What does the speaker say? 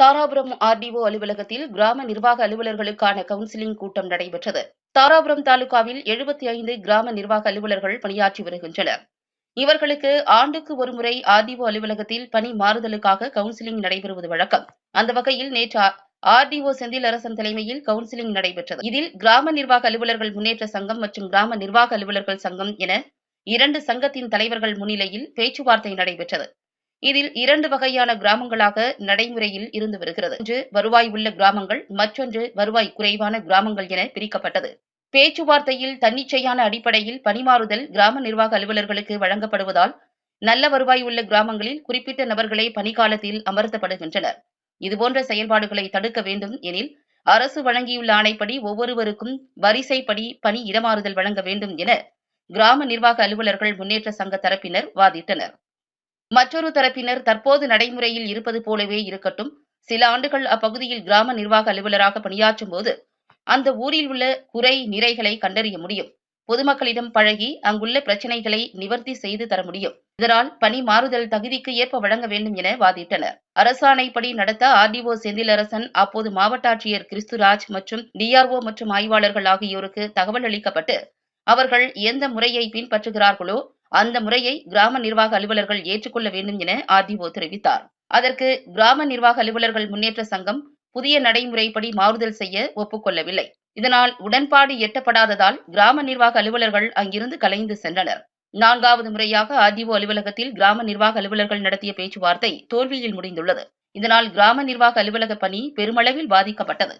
Dharapuram RTO அலுவலகத்தில் கிராம நிர்வாக அலுவலர்களுக்கான கவுன்சிலிங் கூட்டம் நடைபெற்றது. தாராபுரம் தாலுகாவில் எழுபத்தி ஐந்து கிராம நிர்வாக அலுவலர்கள் பணியாற்றி வருகின்றனர். இவர்களுக்கு ஆண்டுக்கு ஒருமுறை ஆர்டிஓ அலுவலகத்தில் பணி மாறுதலுக்காக கவுன்சிலிங் நடைபெறுவது வழக்கம். அந்த வகையில் நேற்று ஆர்டிஓ செந்தில் அரசன் தலைமையில் கவுன்சிலிங் நடைபெற்றது. இதில் கிராம நிர்வாக அலுவலர்கள் முன்னேற்ற சங்கம் மற்றும் கிராம நிர்வாக அலுவலர்கள் சங்கம் என இரண்டு சங்கத்தின் தலைவர்கள் முன்னிலையில் பேச்சுவார்த்தை நடைபெற்றது. இதில் இரண்டு வகையான கிராமங்களாக நடைமுறையில் இருந்து வருகிறது. ஒன்று வருவாய் உள்ள கிராமங்கள் மற்றொன்று வருவாய் குறைவான கிராமங்கள் என பிரிக்கப்பட்டது. பேச்சுவார்த்தையில் தன்னிச்சையான அடிப்படையில் பணிமாறுதல் கிராம நிர்வாக அலுவலர்களுக்கு வழங்கப்படுவதால் நல்ல வருவாய் உள்ள கிராமங்களில் குறிப்பிட்ட நபர்களே பணிக்காலத்தில் அமர்த்தப்படுகின்றனர். இதுபோன்ற செயல்பாடுகளை தடுக்க வேண்டும் எனில் அரசு வழங்கியுள்ள ஆணைப்படி ஒவ்வொருவருக்கும் வரிசைப்படி பணி இடமாறுதல் வழங்க வேண்டும் என கிராம நிர்வாக அலுவலர்கள் முன்னேற்ற சங்க தரப்பினர் வாதிட்டனர். மற்றொரு தரப்பினர் தற்போது நடைமுறையில் இருப்பது போலவே இருக்கட்டும். சில ஆண்டுகள் அப்பகுதியில் கிராம நிர்வாக அலுவலராக பணியாற்றும் போது அந்த ஊரில் உள்ள குறை நிறைகளை கண்டறிய முடியும். பொதுமக்களிடம் பழகி அங்குள்ள பிரச்சனைகளை நிவர்த்தி செய்து தர முடியும். இதனால் பணி மாறுதல் தகுதிக்கு ஏற்ப வழங்க வேண்டும் என வாதிட்டனர். அரசாணைப்படி நடத்த ஆர்டிஓ செந்திலரசன் அப்போது மாவட்ட ஆட்சியர் கிறிஸ்துராஜ் மற்றும் டிஆர்ஓ மற்றும் ஆய்வாளர்கள் ஆகியோருக்கு தகவல் அளிக்கப்பட்டு அவர்கள் எந்த முறையை பின்பற்றுகிறார்களோ அந்த முறையை கிராம நிர்வாக அலுவலர்கள் ஏற்றுக்கொள்ள வேண்டும் என ஆர்டிஓ தெரிவித்தார். அதற்கு கிராம நிர்வாக அலுவலர்கள் முன்னேற்ற சங்கம் புதிய நடைமுறைப்படி மாறுதல் செய்ய ஒப்புக்கொள்ளவில்லை. இதனால் உடன்பாடு எட்டப்படாததால் கிராம நிர்வாக அலுவலர்கள் அங்கிருந்து கலைந்து சென்றனர். நான்காவது முறையாக ஆர்டிஓ அலுவலகத்தில் கிராம நிர்வாக அலுவலர்கள் நடத்திய பேச்சுவார்த்தை தோல்வியில் முடிந்துள்ளது. இதனால் கிராம நிர்வாக அலுவலக பணி பெருமளவில் பாதிக்கப்பட்டது.